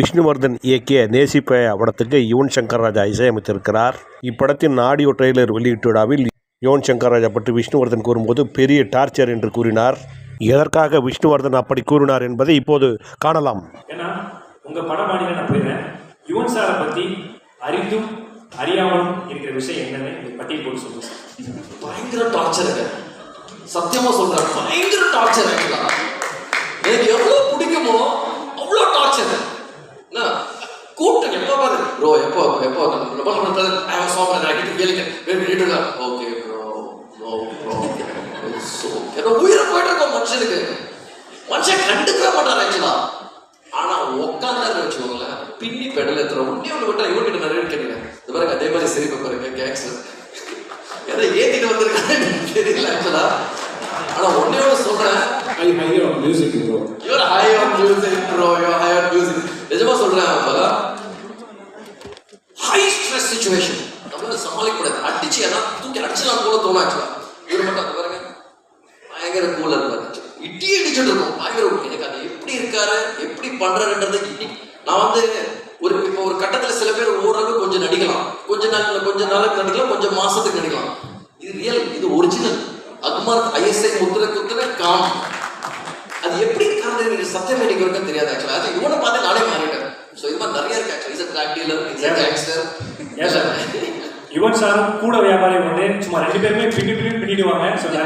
விஷ்ணுவர்தன் இயக்கிய நேசிப்ப படத்துக்கு யுவன் சங்கர் ராஜா இசையமைத்திருக்கிறார். இப்படத்தின் ஆடியோ ட்ரெய்லர் வெளியீட்டு விழாவில் யுவன் சங்கர் ராஜா பற்றி விஷ்ணுவர்தன் கூறும்போது பெரிய டார்ச்சர் என்று கூறினார். எதற்காக விஷ்ணுவர்தன் அப்படி கூறினார் என்பதை இப்போது காணலாம். உங்க படமாடியில் நான் போயிடுறேன். யுவன் சாரை பத்தி அறிந்தும் அறியாமலும் இருக்கிற விஷயம் என்னன்னு பட்டியல் போட்டு சொல்லுங்க. பயங்கர டார்ச்சருங்க சத்தியமா சொல்றேன். பயங்கர டார்ச்சர் எனக்கு எவ்வளவு பாரு ப்ரோ எப்போ எப்போ நம்ம பண்ணுறது ஐ வாஸ் சாப்பிட நான் கிட்ட கேளுங்க வேறு கேட்டுங்க okay bro no bro so ஏதோ உயிரை போயிட்டு இருக்கோம் மனுஷனுக்கு. மனுஷன் கண்டுக்கவே மாட்டார் ஆக்சுவலா ஆனா உட்காந்தாரு வச்சுக்கோங்களேன் பின்னி பெடல் எத்துற ஒன்னே ஒன்று விட்டா இவர்கிட்ட நிறைய கேட்டுங்க இந்த பாருங்க அதே மாதிரி சிரிப்பு பாருங்க கேங்ஸ்டர் எதை ஏத்திட்டு வந்திருக்கான்னு எனக்கு தெரியல ஆக்சுவலா ஆனா ஒன்னே ஒன்று music bro. Your high on music bro your high on music நிஜமா சொல்றேன் அப்ப ஹை ஸ்ட்ரெஸ் சுச்சுவேஷன் நம்மளால சமாளிக்க கூடாது அடிச்சு ஏன்னா தூக்கி அடிச்சலாம் போல தோணும் ஆக்சுவலா இவர் மட்டும் பாருங்க. பயங்கர கூல இருப்பாரு. இடி அடிச்சுட்டு இருக்கும். பயங்கர எனக்கு அது எப்படி இருக்காரு எப்படி பண்றாருன்றது நான் வந்து ஒரு இப்போ ஒரு கட்டத்துல சில பேர் ஓரளவு கொஞ்சம் நடிக்கலாம். கொஞ்ச நாள் கொஞ்ச நாளுக்கு நடிக்கலாம் கொஞ்சம் மாசத்துக்கு நடிக்கலாம். இது ரியல் இது ஒரிஜினல் அக்மார் ஐஎஸ்ஐ முத்திர குத்திர காம் அது எப்படி இருக்காது எனக்கு சத்தியம் எனக்கு வரைக்கும் தெரியாது ஆக்சுவலா அது இவனை பார்த்து நானே மாறிட்டேன். ஸோ இது மாதிரி நிறைய இருக்கு actually is a dealer is gangster ஏன் சார் யுவன் சாரும் கூட வியாபாரி ஒன்று சும்மா ரெண்டு பேருமே பின்னி பின்னி பின்னிடுவாங்க. ஸோ நிறைய